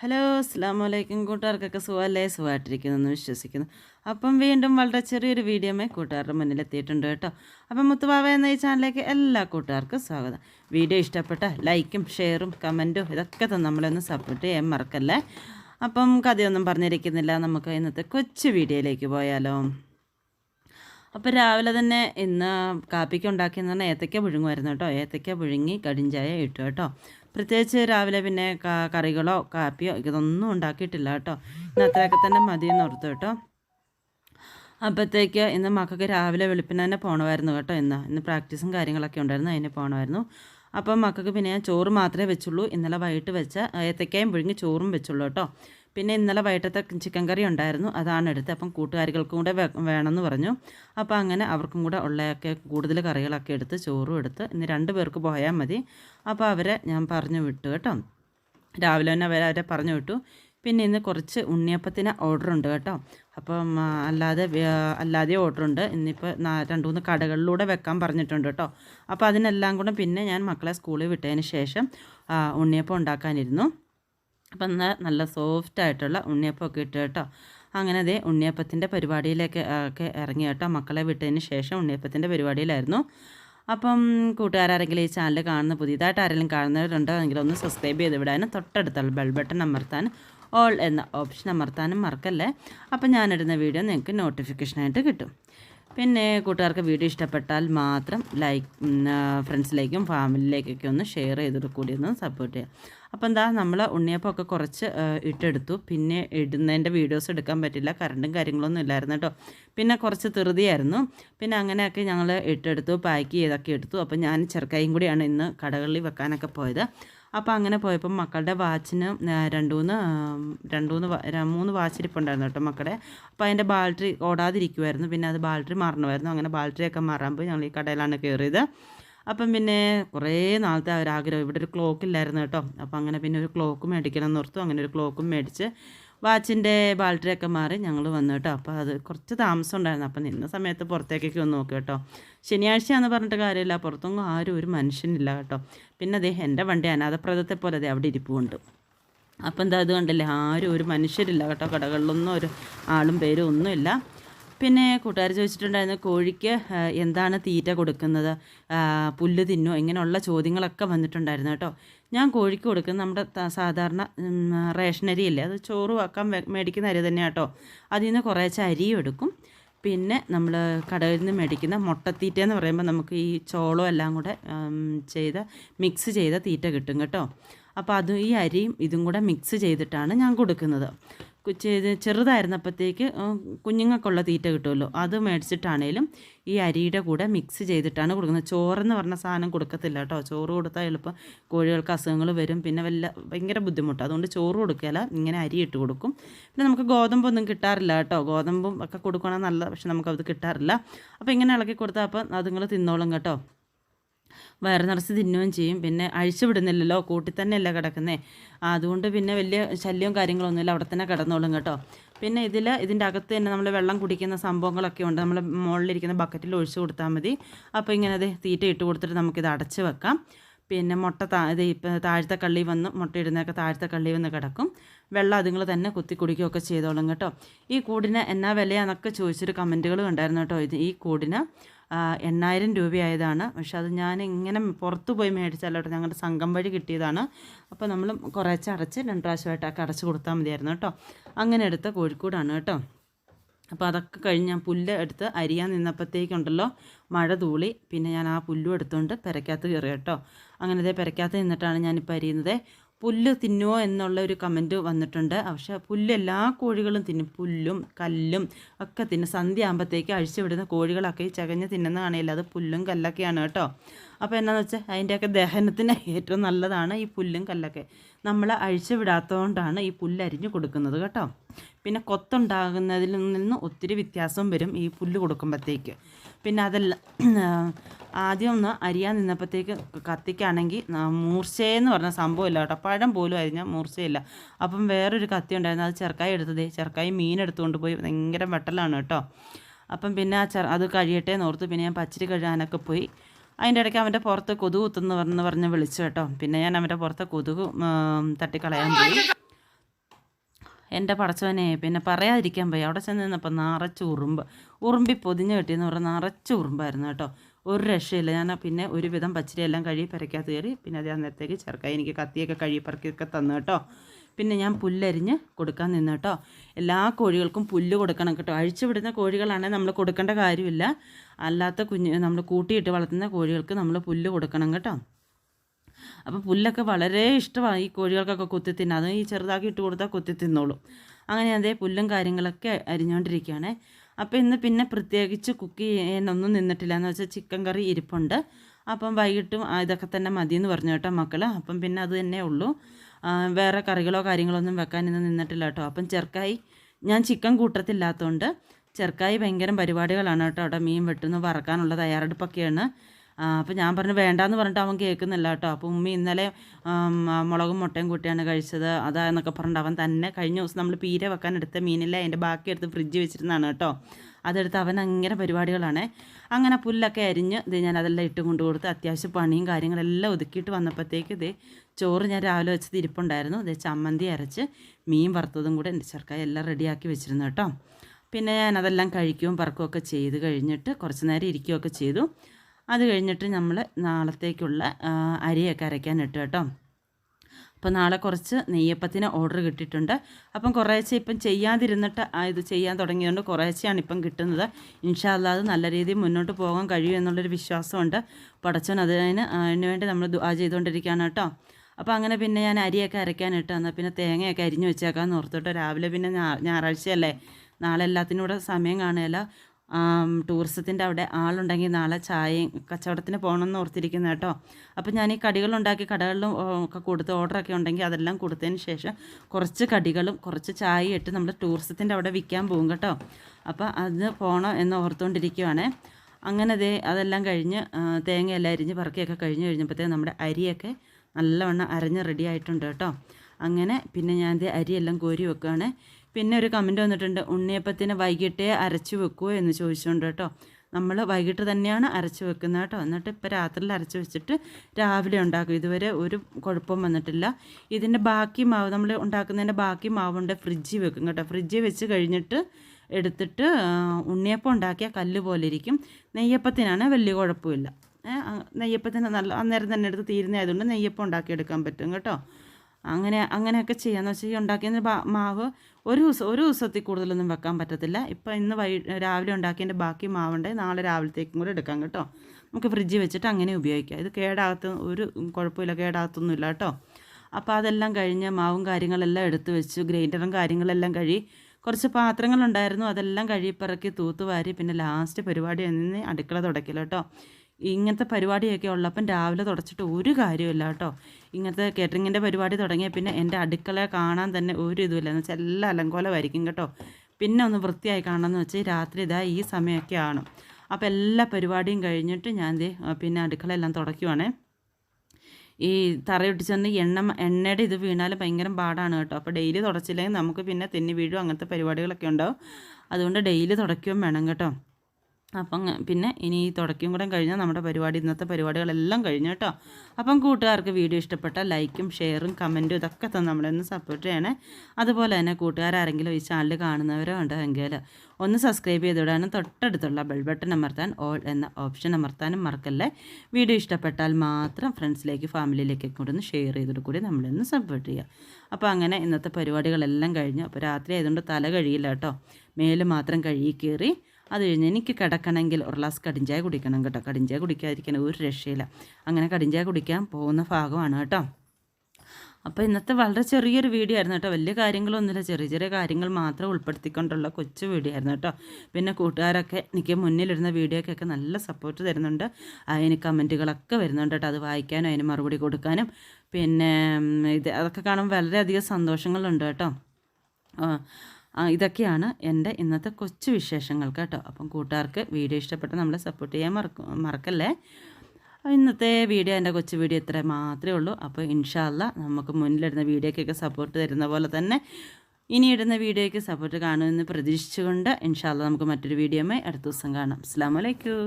Hello അസ്സാം വലൈക്കും കൂട്ടുകാർക്കൊക്കെ സുഖമല്ലേ? സുഖമായിട്ടിരിക്കുന്നു വിശ്വസിക്കുന്നു. അപ്പം വീണ്ടും വളരെ ചെറിയൊരു വീഡിയോമേ കൂട്ടുകാരുടെ മുന്നിലെത്തിയിട്ടുണ്ട് കേട്ടോ. അപ്പം മുത്തുബാബ എന്ന ഈ ചാനലിലേക്ക് എല്ലാ കൂട്ടുകാർക്കും സ്വാഗതം. വീഡിയോ ഇഷ്ടപ്പെട്ട ലൈക്കും ഷെയറും കമന്റും ഇതൊക്കെ തന്നെ നമ്മളൊന്ന് സപ്പോർട്ട് ചെയ്യാൻ മറക്കല്ലേ? അപ്പം കഥയൊന്നും പറഞ്ഞിരിക്കുന്നില്ല. നമുക്ക് ഇന്നത്തെ കൊച്ചു വീഡിയോയിലേക്ക് പോയാലോ. അപ്പോൾ രാവിലെ തന്നെ ഇന്ന് കാപ്പിക്ക് ഉണ്ടാക്കിയെന്ന് പറഞ്ഞാൽ ഏത്തയ്ക്ക പുഴുങ്ങുമായിരുന്നു കേട്ടോ. ഏത്തയ്ക്ക പുഴുങ്ങി കടിഞ്ചായ ഇട്ടു കേട്ടോ. പ്രത്യേകിച്ച് രാവിലെ പിന്നെ കറികളോ കാപ്പിയോ ഇതൊന്നും ഉണ്ടാക്കിയിട്ടില്ല കേട്ടോ. ഇന്ന് അത്രയൊക്കെ തന്നെ മതിയെന്ന് ഓർത്തു കേട്ടോ. അപ്പോഴത്തേക്ക് ഇന്ന് മക്കൾക്ക് രാവിലെ വെളുപ്പിന് തന്നെ പോകണമായിരുന്നു കേട്ടോ ഇന്ന്. ഇന്ന് പ്രാക്ടീസും കാര്യങ്ങളൊക്കെ ഉണ്ടായിരുന്നു അതിന് പോകണമായിരുന്നു അപ്പം മക്കൾക്ക് പിന്നെ ഞാൻ ചോറ് മാത്രമേ വെച്ചുള്ളൂ. ഇന്നലെ വൈകിട്ട് വെച്ച ഏത്തക്കായും പുഴുങ്ങി ചോറും വെച്ചുള്ളൂ കേട്ടോ. പിന്നെ ഇന്നലെ വൈകിട്ടത്തെ ചിക്കൻ കറി ഉണ്ടായിരുന്നു അതാണ് എടുത്തത്. അപ്പം കൂട്ടുകാരികൾക്കും കൂടെ വേണമെന്ന് പറഞ്ഞു. അപ്പോൾ അങ്ങനെ അവർക്കും കൂടെ ഉള്ളയൊക്കെ കൂടുതൽ കറികളൊക്കെ എടുത്ത് ചോറും എടുത്ത് ഇന്ന് രണ്ട് പേർക്ക് പോയാൽ മതി. അപ്പോൾ അവരെ ഞാൻ പറഞ്ഞു വിട്ടു കേട്ടോ. രാവിലെ തന്നെ അവരെ അവരെ പറഞ്ഞു വിട്ടു. പിന്നെ ഇന്ന് കുറച്ച് ഉണ്ണിയപ്പത്തിന് ഓർഡർ ഉണ്ട് കേട്ടോ. അപ്പം അല്ലാതെ അല്ലാതെ ഓർഡർ ഉണ്ട്. ഇന്നിപ്പോൾ രണ്ട് മൂന്ന് കടകളിലൂടെ വെക്കാൻ പറഞ്ഞിട്ടുണ്ട് കേട്ടോ. അപ്പോൾ അതിനെല്ലാം കൂടെ പിന്നെ ഞാൻ മക്കളെ സ്കൂളിൽ വിട്ടതിന് ശേഷം ഉണ്ണിയപ്പം ഉണ്ടാക്കാനിരുന്നു. അപ്പം നല്ല സോഫ്റ്റ് ആയിട്ടുള്ള ഉണ്ണിയപ്പമൊക്കെ ഇട്ട് കേട്ടോ. അങ്ങനെ അതേ ഉണ്ണിയപ്പത്തിന്റെ പരിപാടിയിലേക്ക് ഒക്കെ ഇറങ്ങി കേട്ടോ. മക്കളെ വിട്ടതിന് ശേഷം ഉണ്ണിയപ്പത്തിന്റെ പരിപാടിയിലായിരുന്നു. അപ്പം കൂട്ടുകാരെങ്കിലും ഈ ചാനൽ കാണുന്ന പുതിയതായിട്ട് ആരെങ്കിലും കാണുന്നവരുണ്ടോ എങ്കിൽ ഒന്ന് സബ്സ്ക്രൈബ് ചെയ്ത് വിടാനും തൊട്ടടുത്തുള്ള ബെൽ ബട്ടൺ അമർത്താനും ഓൾ എന്ന ഓപ്ഷൻ അമർത്താനും മറക്കല്ലേ? അപ്പം ഞാനിടുന്ന വീഡിയോ നിങ്ങൾക്ക് നോട്ടിഫിക്കേഷനായിട്ട് കിട്ടും. പിന്നെ കൂട്ടുകാർക്ക് വീഡിയോ ഇഷ്ടപ്പെട്ടാൽ മാത്രം ലൈക്ക് ഫ്രണ്ട്സിലേക്കും ഫാമിലിയിലേക്കൊക്കെ ഒന്ന് ഷെയർ ചെയ്തിട്ട് കൂടി ഒന്ന് സപ്പോർട്ട് ചെയ്യാം. അപ്പോൾ എന്താ നമ്മൾ ഉണ്ണിയപ്പമൊക്കെ കുറച്ച് ഇട്ടെടുത്തു. പിന്നെ ഇടുന്നതിന്റെ വീഡിയോസ് എടുക്കാൻ പറ്റില്ല. കറണ്ടും കാര്യങ്ങളൊന്നും ഇല്ലായിരുന്നു കേട്ടോ. പിന്നെ കുറച്ച് തെറുതിയായിരുന്നു പിന്നെ അങ്ങനെയൊക്കെ ഞങ്ങൾ ഇട്ടെടുത്തു പാക്ക് ചെയ്തൊക്കെ എടുത്തു. അപ്പോൾ ഞാൻ ചെറുക്കായും കൂടിയാണ് ഇന്ന് കടകളിൽ വെക്കാനൊക്കെ പോയത്. അപ്പോൾ അങ്ങനെ പോയപ്പോൾ മക്കളുടെ വാച്ചിന് രണ്ട് മൂന്ന് രണ്ട് മൂന്ന് മൂന്ന് വാച്ച് ഇരിപ്പുണ്ടായിരുന്നു കേട്ടോ മക്കളുടെ അപ്പോൾ അതിന്റെ ബാറ്ററി ഓടാതിരിക്കുമായിരുന്നു പിന്നെ അത് ബാറ്ററി മറന്നുമായിരുന്നു അങ്ങനെ ബാറ്ററിയൊക്കെ മാറാൻ പോയി ഞങ്ങൾ ഈ കടയിലാണ് കയറിയത്. അപ്പം പിന്നെ കുറേ നാളത്തെ ഒരാഗ്രഹം ഇവിടെ ഒരു ക്ലോക്ക് ഇല്ലായിരുന്നു കേട്ടോ. അപ്പം അങ്ങനെ പിന്നെ ഒരു ക്ലോക്ക് മേടിക്കണം എന്ന് ഓർത്തു. അങ്ങനെ ഒരു ക്ലോക്കും മേടിച്ച് വാച്ചിന്റെ ബാറ്ററിയൊക്കെ മാറി ഞങ്ങൾ വന്നു കേട്ടോ. അപ്പോൾ അത് കുറച്ച് താമസം ഉണ്ടായിരുന്നു. അപ്പം നിന്ന സമയത്ത് പുറത്തേക്കൊക്കെ ഒന്ന് നോക്കി കേട്ടോ. ശനിയാഴ്ചയാണെന്ന് പറഞ്ഞിട്ട് കാര്യമില്ല. പുറത്തൊന്നും ആരും ഒരു മനുഷ്യനില്ല കേട്ടോ. പിന്നെ അതേ എന്റെ വണ്ടി അനാഥപ്രദത്തെ പോലെ അതെ അവിടെ ഇരിപ്പുണ്ട്. അപ്പം എന്താ അത് കണ്ടില്ലേ? ആരും ഒരു മനുഷ്യരില്ല കേട്ടോ. കടകളിലൊന്നും ഒരു ആളും പേരും ഒന്നുമില്ല. പിന്നെ കൂട്ടുകാർ ചോദിച്ചിട്ടുണ്ടായിരുന്നു കോഴിക്ക് എന്താണ് തീറ്റ കൊടുക്കുന്നത്? പുല്ല് തിന്നോ? ഇങ്ങനെയുള്ള ചോദ്യങ്ങളൊക്കെ വന്നിട്ടുണ്ടായിരുന്നു കേട്ടോ. ഞാൻ കോഴിക്ക് കൊടുക്കുന്നത് നമ്മുടെ സാധാരണ റേഷനരി അല്ലേ? അത് ചോറ് വാക്കാൻ മേടിക്കുന്ന അരി തന്നെയാണ് കേട്ടോ അതിൽ നിന്ന് കുറേശ്ശെ അരിയും എടുക്കും. പിന്നെ നമ്മൾ കടയിൽ നിന്ന് മേടിക്കുന്ന മുട്ടത്തീറ്റ എന്ന് പറയുമ്പോൾ നമുക്ക് ഈ ചോളം എല്ലാം കൂടെ ചെയ്ത മിക്സ് ചെയ്ത തീറ്റ കിട്ടും കേട്ടോ. അപ്പോൾ അതും ഈ അരിയും ഇതും കൂടെ മിക്സ് ചെയ്തിട്ടാണ് ഞാൻ കൊടുക്കുന്നത്. ചെറുതായിരുന്നപ്പോഴത്തേക്ക് കുഞ്ഞുങ്ങൾക്കുള്ള തീറ്റ കിട്ടുമല്ലോ. അത് മേടിച്ചിട്ടാണേലും ഈ അരിയുടെ കൂടെ മിക്സ് ചെയ്തിട്ടാണ് കൊടുക്കുന്നത്. ചോറെന്ന് പറഞ്ഞ സാധനം കൊടുക്കത്തില്ല കേട്ടോ. ചോറ് കൊടുത്താൽ എളുപ്പം. കോഴികൾക്ക് അസുഖങ്ങൾ വരും. പിന്നെ വല്ല ഭയങ്കര ബുദ്ധിമുട്ട്. അതുകൊണ്ട് ചോറ് കൊടുക്കില്ല ഇങ്ങനെ അരി ഇട്ട് കൊടുക്കും. പിന്നെ നമുക്ക് ഗോതമ്പൊന്നും കിട്ടാറില്ല കേട്ടോ. ഗോതമ്പും ഒക്കെ കൊടുക്കണമെന്ന് നല്ല പക്ഷെ നമുക്കത് കിട്ടാറില്ല. അപ്പോൾ ഇങ്ങനെ ഇളക്കി കൊടുത്താൽ അപ്പോൾ അതുങ്ങൾ തിന്നോളും കേട്ടോ. വയറ് നിറച്ച് തിന്നുകയും ചെയ്യും. പിന്നെ അഴിച്ചു വിടുന്നില്ലല്ലോ കൂട്ടി തന്നെയല്ല കിടക്കുന്നത് അതുകൊണ്ട് പിന്നെ വലിയ ശല്യവും കാര്യങ്ങളൊന്നുമില്ല. അവിടെ തന്നെ കിടന്നോളും കേട്ടോ. പിന്നെ ഇതിൽ ഇതിന്റെ അകത്ത് തന്നെ നമ്മൾ വെള്ളം കുടിക്കുന്ന സംഭവങ്ങളൊക്കെ ഉണ്ട്. നമ്മൾ മുകളിലിരിക്കുന്ന ബക്കറ്റിൽ ഒഴിച്ചു കൊടുത്താൽ മതി. അപ്പോൾ ഇങ്ങനെ അത് തീറ്റ ഇട്ട് കൊടുത്തിട്ട് നമുക്കിത് അടച്ച് വെക്കാം. പിന്നെ മുട്ട താ ഇത് ഇപ്പം താഴത്തെ കള്ളി വന്ന് മുട്ട ഇടുന്നതൊക്കെ താഴത്തെ കള്ളി വന്ന് കിടക്കും. വെള്ളം അതുങ്ങൾ തന്നെ കുത്തി കുടിക്കുകയൊക്കെ ചെയ്തോളും കേട്ടോ. ഈ കൂടിന് എന്നാ വിലയാണെന്നൊക്കെ ചോദിച്ചൊരു കമന്റുകൾ ഉണ്ടായിരുന്നു കേട്ടോ ഇത് ഈ കൂടിന്. എണ്ണായിരം രൂപയായതാണ്. പക്ഷെ അത് ഞാൻ ഇങ്ങനെ പുറത്ത് പോയി മേടിച്ചാലോട്ടോ ഞങ്ങളുടെ സംഘം വഴി കിട്ടിയതാണ്. അപ്പോൾ നമ്മൾ കുറേശ്ശെ അടച്ച് രണ്ട് പ്രാവശ്യമായിട്ടൊക്കെ അടച്ച് കൊടുത്താൽ മതിയായിരുന്നു കേട്ടോ. അങ്ങനെ എടുത്ത കോഴിക്കോടാണ് കേട്ടോ. അപ്പോൾ അതൊക്കെ കഴിഞ്ഞ് ഞാൻ പുല്ല് എടുത്ത് അരിയാൻ നിന്നപ്പോഴത്തേക്കുണ്ടല്ലോ മഴ തൂളി. പിന്നെ ഞാൻ ആ പുല്ലും എടുത്തുകൊണ്ട് പെരക്കകത്ത് കയറി കേട്ടോ. അങ്ങനെ ഇതേ പെരക്കകത്ത് നിന്നിട്ടാണ് ഞാനിപ്പോൾ അരിയുന്നത്. പുല്ല് തിന്നുമോ എന്നുള്ള ഒരു കമന്റ് വന്നിട്ടുണ്ട്. പക്ഷേ പുല്ല് എല്ലാ കോഴികളും തിന്നും. പുല്ലും കല്ലും ഒക്കെ തിന്നും. സന്ധ്യ ആകുമ്പോഴത്തേക്ക് അഴിച്ചു വിടുന്ന കോഴികളൊക്കെ ഈ ചകഞ്ഞ് തിന്നുന്ന കാണില്ല അത് പുല്ലും കല്ലൊക്കെയാണ് കേട്ടോ. അപ്പോൾ എന്നാന്ന് വെച്ചാൽ അതിന്റെയൊക്കെ ദഹനത്തിന് ഏറ്റവും നല്ലതാണ് ഈ പുല്ലും കല്ലൊക്കെ. നമ്മൾ അഴിച്ചു വിടാത്തതുകൊണ്ടാണ് ഈ പുല്ല് അരിഞ്ഞു കൊടുക്കുന്നത് കേട്ടോ. പിന്നെ കൊത്തുണ്ടാകുന്നതിൽ നിന്ന് ഒത്തിരി വ്യത്യാസം വരും ഈ പുല്ല് കൊടുക്കുമ്പോഴത്തേക്ക് പിന്നെ അതല്ല ആദ്യം ഒന്ന് അരിയാൻ നിന്നപ്പോഴത്തേക്ക് കത്തിക്കാണെങ്കിൽ മൂർച്ചയെന്ന് പറഞ്ഞ സംഭവമില്ല കേട്ടോ. പഴം പോലും അരിഞ്ഞാൽ മൂർച്ചയില്ല. അപ്പം വേറൊരു കത്തി ഉണ്ടായിരുന്നു. അത് ചെറുക്കായി എടുത്തത്. ചെറുക്കായി മീൻ എടുത്തുകൊണ്ട് പോയി. ഭയങ്കര വെട്ടലാണ് കേട്ടോ. അപ്പം പിന്നെ ആ ചെറു അത് കഴിയട്ടെ എന്നോർത്ത് പിന്നെ ഞാൻ പച്ചരി കഴുകാനൊക്കെ പോയി. അതിന്റെ ഇടയ്ക്ക് അവന്റെ പുറത്ത് കൊതുക് കുത്തുന്നു പറഞ്ഞ് പറഞ്ഞ് വിളിച്ചു കേട്ടോ. പിന്നെ ഞാൻ അവന്റെ പുറത്ത് കൊതുക് തട്ടിക്കളയാൻ പോയി. എന്റെ പടച്ചവനെ പിന്നെ പറയാതിരിക്കാൻ പോയി അവിടെ ചെന്ന് നിന്നപ്പോൾ നിറച്ച് ഉറുമ്പ്. ഉറുമ്പി പൊതിഞ്ഞ് കെട്ടിയെന്ന് പറഞ്ഞാൽ നിറച്ച് ഉറുമ്പായിരുന്നു കേട്ടോ. ഒരു രക്ഷയില്ല. ഞാൻ പിന്നെ ഒരുവിധം പച്ചരി എല്ലാം കഴുകി പരക്കാത്ത കയറി പിന്നെ അത് അന്നത്തേക്ക് ചേർക്കായി. എനിക്ക് കത്തിയൊക്കെ കഴുകി പറക്കിയൊക്കെ തന്നു കേട്ടോ. പിന്നെ ഞാൻ പുല്ലരിഞ്ഞ് കൊടുക്കാൻ നിന്ന് കേട്ടോ. എല്ലാ കോഴികൾക്കും പുല്ല് കൊടുക്കണം കേട്ടോ. അഴിച്ചു വിടുന്ന കോഴികളാണെങ്കിൽ നമ്മൾ കൊടുക്കേണ്ട കാര്യമില്ല. അല്ലാത്ത കുഞ്ഞ് നമ്മൾ കൂട്ടിയിട്ട് വളർത്തുന്ന കോഴികൾക്ക് നമ്മൾ പുല്ല് കൊടുക്കണം കേട്ടോ. അപ്പോൾ പുല്ലൊക്കെ വളരെ ഇഷ്ടമാണ് ഈ കോഴികൾക്കൊക്കെ കുത്തി തിന്നാൻ. അതും ഈ ചെറുതാക്കി ഇട്ട് കൊടുത്താൽ കുത്തി തിന്നോളും. അങ്ങനെ അതേ പുല്ലും കാര്യങ്ങളൊക്കെ അരിഞ്ഞുകൊണ്ടിരിക്കുകയാണ് അപ്പോൾ ഇന്ന് പിന്നെ പ്രത്യേകിച്ച് കുക്ക് ചെയ്യാനൊന്നും നിന്നിട്ടില്ല. എന്ന് വെച്ചാൽ ചിക്കൻ കറി ഇരിപ്പുണ്ട്. അപ്പം വൈകിട്ടും ഇതൊക്കെ തന്നെ മതി എന്ന് പറഞ്ഞു കേട്ടോ മക്കൾ അപ്പം പിന്നെ അത് തന്നെ ഉള്ളൂ. വേറെ കറികളോ കാര്യങ്ങളോ ഒന്നും വെക്കാൻ ഇന്ന് നിന്നിട്ടില്ല കേട്ടോ. അപ്പം ചെറുക്കായി ഞാൻ ചിക്കൻ കൂട്ടത്തില്ലാത്തതുകൊണ്ട് ചെറുക്കായി ഭയങ്കര പരിപാടികളാണ് കേട്ടോ. അവിടെ മീൻ വെട്ടുന്നു വറക്കാനുള്ള തയ്യാറെടുപ്പൊക്കെയാണ്. അപ്പോൾ ഞാൻ പറഞ്ഞു വേണ്ടാന്ന് പറഞ്ഞിട്ട് അവൻ കേൾക്കുന്നില്ല കേട്ടോ. അപ്പോൾ ഉമ്മി ഇന്നലെ മുളകും മുട്ടയും കൂട്ടിയാണ് കഴിച്ചത്. അതാ എന്നൊക്കെ പറഞ്ഞിട്ട് അവൻ തന്നെ കഴിഞ്ഞ ദിവസം നമ്മൾ പീര വെക്കാൻ എടുത്ത മീനില്ല അതിന്റെ ബാക്കി എടുത്ത് ഫ്രിഡ്ജ് വെച്ചിരുന്നതാണ് കേട്ടോ. അതെടുത്ത് അവൻ അങ്ങനെ പരിപാടികളാണ്. അങ്ങനെ പുല്ലൊക്കെ അരിഞ്ഞ് ഇത് ഞാൻ അതെല്ലാം ഇട്ട് കൊണ്ടു കൊടുത്ത് അത്യാവശ്യം പണിയും കാര്യങ്ങളെല്ലാം ഒതുക്കിയിട്ട് വന്നപ്പോഴത്തേക്ക് ഇത് ചോറ് ഞാൻ രാവിലെ വെച്ചത് ഇരിപ്പുണ്ടായിരുന്നു. ഇത് ചമ്മന്തി അരച്ച് മീൻ വറുത്തതും കൂടെ എന്റെ ചെറുക്കായ എല്ലാം റെഡിയാക്കി വെച്ചിരുന്നു കേട്ടോ. പിന്നെ ഞാൻ അതെല്ലാം കഴിക്കുകയും പറക്കുകയൊക്കെ ചെയ്ത് കഴിഞ്ഞിട്ട് കുറച്ച് നേരം ഇരിക്കുകയൊക്കെ ചെയ്തു. അത് കഴിഞ്ഞിട്ട് നമ്മൾ നാളത്തേക്കുള്ള അരിയൊക്കെ അരയ്ക്കാൻ ഇട്ട് കേട്ടോ. അപ്പോൾ നാളെ കുറച്ച് നെയ്യപ്പത്തിന് ഓർഡർ കിട്ടിയിട്ടുണ്ട്. അപ്പം കുറേശ്ശെ ഇപ്പം ചെയ്യാതിരുന്നിട്ട് ഇത് ചെയ്യാൻ തുടങ്ങിയതുകൊണ്ട് കുറേശ്ശെയാണ് ഇപ്പം കിട്ടുന്നത്. ഇൻഷാല്ല അത് നല്ല രീതിയിൽ മുന്നോട്ട് പോകാൻ കഴിയും എന്നുള്ളൊരു വിശ്വാസമുണ്ട്. പടച്ചോൻ അതിന് വേണ്ടി നമ്മൾ ദുആ ചെയ്തുകൊണ്ടിരിക്കുകയാണ് കേട്ടോ. അപ്പോൾ അങ്ങനെ പിന്നെ ഞാൻ അരിയൊക്കെ അരയ്ക്കാനിട്ട് എന്നാൽ പിന്നെ തേങ്ങയൊക്കെ അരിഞ്ഞു വെച്ചേക്കാമെന്ന് ഓർത്തിട്ട് രാവിലെ പിന്നെ ഞായറാഴ്ചയല്ലേ? നാളെ എല്ലാത്തിനും കൂടെ സമയം കാണുകയില്ല. ടൂറിസത്തിന്റെ അവിടെ ആളുണ്ടെങ്കിൽ നാളെ ചായയും കച്ചവടത്തിന് പോകണമെന്ന് ഓർത്തിരിക്കുന്ന കേട്ടോ. അപ്പോൾ ഞാൻ ഈ കടികളുണ്ടാക്കി കടകളിലും ഒക്കെ കൊടുത്ത് ഓർഡറൊക്കെ ഉണ്ടെങ്കിൽ അതെല്ലാം കൊടുത്തതിന് ശേഷം കുറച്ച് കടികളും കുറച്ച് ചായയും ഇട്ട് നമ്മൾ ടൂറിസത്തിന്റെ അവിടെ വിൽക്കാൻ പോകും കേട്ടോ. അപ്പോൾ അത് പോകണം എന്ന് ഓർത്തുകൊണ്ടിരിക്കുവാണ്. അങ്ങനെ ദേ അതെല്ലാം കഴിഞ്ഞ് തേങ്ങയെല്ലാം അരിഞ്ഞ് പറക്കിയൊക്കെ കഴിഞ്ഞ് കഴിഞ്ഞപ്പോഴത്തേക്ക് നമ്മുടെ അരിയൊക്കെ നല്ലവണ്ണം അരഞ്ഞ് റെഡി ആയിട്ടുണ്ട് കേട്ടോ. അങ്ങനെ പിന്നെ ഞാൻ അരിയെല്ലാം കോരി വെക്കുകയാണ് പിന്നെ ഒരു കമന്റ് വന്നിട്ടുണ്ട് ഉണ്ണിയപ്പത്തിന് വൈകിട്ടേ അരച്ച് വെക്കുമോ എന്ന് ചോദിച്ചുകൊണ്ട് കേട്ടോ. നമ്മൾ വൈകിട്ട് തന്നെയാണ് അരച്ച് വെക്കുന്നത് കേട്ടോ. എന്നിട്ട് ഇപ്പോൾ രാത്രിയിൽ അരച്ച് വെച്ചിട്ട് രാവിലെ ഉണ്ടാക്കും. ഇതുവരെ ഒരു കുഴപ്പം വന്നിട്ടില്ല. ഇതിന്റെ ബാക്കി മാവ് നമ്മൾ ഉണ്ടാക്കുന്നതിന്റെ ബാക്കി മാവുണ്ട് ഫ്രിഡ്ജിൽ വെക്കും കേട്ടോ. ഫ്രിഡ്ജിൽ വെച്ച് കഴിഞ്ഞിട്ട് എടുത്തിട്ട് ഉണ്ണിയപ്പം ഉണ്ടാക്കിയ കല്ല് പോലെ ഇരിക്കും. നെയ്യപ്പത്തിനാണ് വലിയ കുഴപ്പമില്ല. നെയ്യപ്പത്തിന് നല്ല അന്നേരം തന്നെ എടുത്ത് തീരുന്നതായതുകൊണ്ട് നെയ്യപ്പം ഉണ്ടാക്കിയെടുക്കാൻ പറ്റും കേട്ടോ. അങ്ങനെ അങ്ങനെയൊക്കെ ചെയ്യാമെന്ന് വെച്ചാൽ ഈ ഉണ്ടാക്കിയ മാവ് ഒരു ദിവസം ഒരു ദിവസത്തിൽ കൂടുതലൊന്നും വെക്കാൻ പറ്റത്തില്ല. ഇപ്പം ഇന്ന് വൈ രാവിലെ ഉണ്ടാക്കിയതിന്റെ ബാക്കി മാവുണ്ട് നാളെ രാവിലത്തേക്കും കൂടെ എടുക്കാം കേട്ടോ. നമുക്ക് ഫ്രിഡ്ജിൽ വെച്ചിട്ട് അങ്ങനെ ഉപയോഗിക്കാം. ഇത് കേടാകത്ത് ഒരു കുഴപ്പമില്ല കേടാകത്തൊന്നുമില്ല കേട്ടോ. അപ്പോൾ അതെല്ലാം കഴിഞ്ഞ് മാവും കാര്യങ്ങളെല്ലാം എടുത്തു വെച്ച് ഗ്രൈൻഡറും കാര്യങ്ങളെല്ലാം കഴുകി കുറച്ച് പാത്രങ്ങളുണ്ടായിരുന്നു. അതെല്ലാം കഴുകിപ്പിറക്കി തൂത്തുവാരി പിന്നെ ലാസ്റ്റ് പരിപാടി എന്ന് അടുക്കള തുടക്കില്ല കേട്ടോ. ഇങ്ങനത്തെ പരിപാടിയൊക്കെ ഉള്ളപ്പം രാവിലെ തുടച്ചിട്ട് ഒരു കാര്യമില്ല കേട്ടോ. ഇങ്ങനത്തെ കേറ്ററിങ്ങിന്റെ പരിപാടി തുടങ്ങിയ പിന്നെ എന്റെ അടുക്കളയെ കാണാൻ തന്നെ ഒരു ഇതുമില്ല. എന്ന് വെച്ചാൽ എല്ലാം അലങ്കോലമായിരിക്കും കേട്ടോ. പിന്നെ ഒന്ന് വൃത്തിയായി കാണണമെന്ന് വെച്ചാൽ രാത്രി ഇതാ ഈ സമയമൊക്കെ ആണ്. അപ്പോൾ എല്ലാ പരിപാടിയും കഴിഞ്ഞിട്ട് ഞാൻ പിന്നെ അടുക്കള എല്ലാം തുടയ്ക്കുവാണേ ഈ തറയൊട്ടിച്ചെന്ന് എണ്ണ എണ്ണയുടെ ഇത് വീണാൽ ഭയങ്കര പാടാണ് കേട്ടോ. അപ്പോൾ ഡെയിലി തുടച്ചില്ലെങ്കിൽ നമുക്ക് പിന്നെ തെന്നി വീഴും അങ്ങനത്തെ പരിപാടികളൊക്കെ ഉണ്ടാവും. അതുകൊണ്ട് ഡെയിലി തുടയ്ക്കുകയും വേണം കേട്ടോ. അപ്പം പിന്നെ ഇനി ഈ തുടക്കം കൂടെ കഴിഞ്ഞാൽ നമ്മുടെ പരിപാടി ഇന്നത്തെ പരിപാടികളെല്ലാം കഴിഞ്ഞു കേട്ടോ. അപ്പം കൂട്ടുകാർക്ക് വീഡിയോ ഇഷ്ടപ്പെട്ട ലൈക്കും ഷെയറും കമന്റും ഇതൊക്കെ തന്നെ നമ്മളൊന്ന് സപ്പോർട്ട് ചെയ്യണേ. അതുപോലെ തന്നെ കൂട്ടുകാരെങ്കിലും ഈ ചാനൽ കാണുന്നവരോ ഉണ്ടെങ്കിൽ ഒന്ന് സബ്സ്ക്രൈബ് ചെയ്തിടാനും തൊട്ടടുത്തുള്ള ബെൽ ബട്ടൺ അമർത്താൻ ഓൾ എന്ന ഓപ്ഷൻ അമർത്താനും മറക്കല്ലേ. വീഡിയോ ഇഷ്ടപ്പെട്ടാൽ മാത്രം ഫ്രണ്ട്സിലേക്ക് ഫാമിലിയിലേക്കൊക്കെ കൂടെ ഒന്ന് ഷെയർ ചെയ്തിട്ട് കൂടി നമ്മളൊന്ന് സപ്പോർട്ട് ചെയ്യുക അപ്പോൾ അങ്ങനെ ഇന്നത്തെ പരിപാടികളെല്ലാം കഴിഞ്ഞു അപ്പോൾ രാത്രി ആയതുകൊണ്ട് തല കഴിയില്ല കേട്ടോ. മേൽ മാത്രം കഴുകി കയറി അത് കഴിഞ്ഞ് എനിക്ക് കിടക്കണമെങ്കിൽ ഒരു ഗ്ലാസ് കടിഞ്ചായ കുടിക്കണം കേട്ടോ. കടിഞ്ചായ കുടിക്കാതിരിക്കണം ഒരു രക്ഷയില്ല. അങ്ങനെ കടിഞ്ചായ കുടിക്കാൻ പോകുന്ന ഭാഗമാണ് കേട്ടോ. അപ്പോൾ ഇന്നത്തെ വളരെ ചെറിയൊരു വീഡിയോ ആയിരുന്നു കേട്ടോ. വലിയ കാര്യങ്ങളൊന്നുമില്ല. ചെറിയ ചെറിയ കാര്യങ്ങൾ മാത്രം ഉൾപ്പെടുത്തിക്കൊണ്ടുള്ള കൊച്ചു വീഡിയോ ആയിരുന്നു കേട്ടോ. പിന്നെ കൂട്ടുകാരൊക്കെ എനിക്ക് മുന്നിലിരുന്ന വീഡിയോക്കൊക്കെ നല്ല സപ്പോർട്ട് തരുന്നുണ്ട്. അതിന് കമന്റുകളൊക്കെ വരുന്നുണ്ട് കേട്ടോ. അത് വായിക്കാനും അതിന് മറുപടി കൊടുക്കാനും. പിന്നെ ഇത് അതൊക്കെ കാണുമ്പോൾ വളരെയധികം സന്തോഷങ്ങളുണ്ട് കേട്ടോ. ഇതൊക്കെയാണ് എന്റെ ഇന്നത്തെ കൊച്ചു വിശേഷങ്ങൾ കേട്ടോ. അപ്പം കൂട്ടുകാർക്ക് വീഡിയോ ഇഷ്ടപ്പെട്ട് നമ്മളെ സപ്പോർട്ട് ചെയ്യാൻ മറക്ക മറക്കല്ലേ? ഇന്നത്തെ വീഡിയോ എന്റെ കൊച്ചു വീഡിയോ ഇത്ര മാത്രമേ ഉള്ളൂ. അപ്പോൾ ഇൻഷാല്ല നമുക്ക് മുന്നിലിടുന്ന വീഡിയോക്കൊക്കെ സപ്പോർട്ട് തരുന്ന പോലെ തന്നെ ഇനി ഇടുന്ന വീഡിയോയ്ക്ക് സപ്പോർട്ട് കാണുമെന്ന് പ്രതീക്ഷിച്ചുകൊണ്ട് ഇൻഷാല്ല നമുക്ക് മറ്റൊരു വീഡിയോയുമായി അടുത്ത ദിവസം കാണാം. അസ്സാം വലൈക്കും